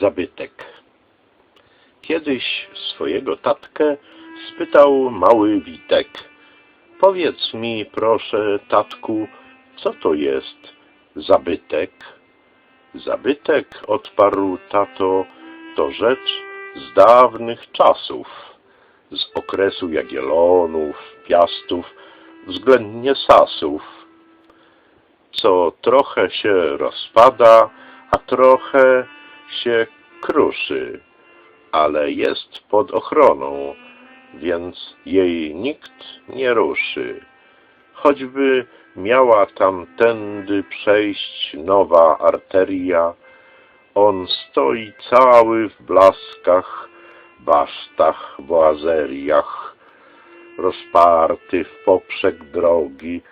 Zabytek Kiedyś swojego tatkę spytał mały Witek. Powiedz mi, proszę, tatku, co to jest zabytek? Zabytek, odparł tato, to rzecz z dawnych czasów, z okresu Jagiellonów, Piastów, względnie Sasów, co trochę się rozpada, a trochę się kruszy, ale jest pod ochroną, więc jej nikt nie ruszy. Choćby miała tamtędy przejść nowa arteria, on stoi cały w blaskach, basztach, boazeriach, rozparty w poprzek drogi,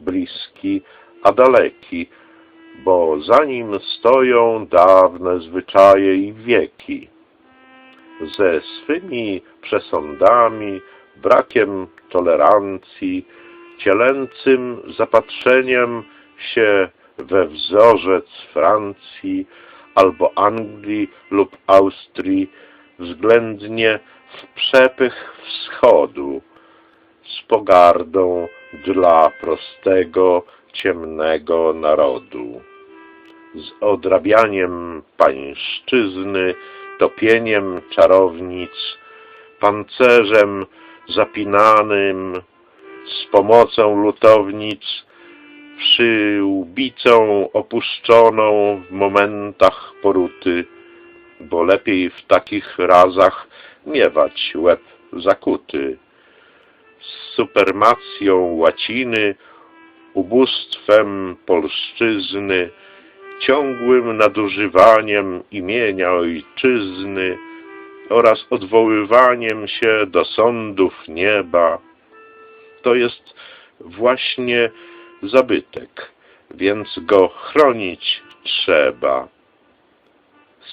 bliski, a daleki, bo za nim stoją dawne zwyczaje i wieki. Ze swymi przesądami, brakiem tolerancji, cielęcym zapatrzeniem się we wzorzec Francji albo Anglii lub Austrii, względnie w przepych wschodu, z pogardą dla prostego, ciemnego narodu, z odrabianiem pańszczyzny, topieniem czarownic, pancerzem zapinanym, z pomocą lutownic, przyłbicą opuszczoną w momentach poruty, bo lepiej w takich razach miewać łeb zakuty. Z supermacją łaciny, ubóstwem polszczyzny, ciągłym nadużywaniem imienia ojczyzny oraz odwoływaniem się do sądów nieba. To jest właśnie zabytek, więc go chronić trzeba.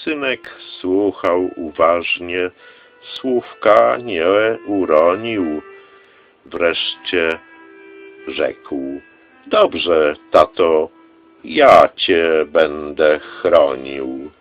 Synek słuchał uważnie, słówka nie uronił. Wreszcie rzekł, dobrze, tato, ja cię będę chronił.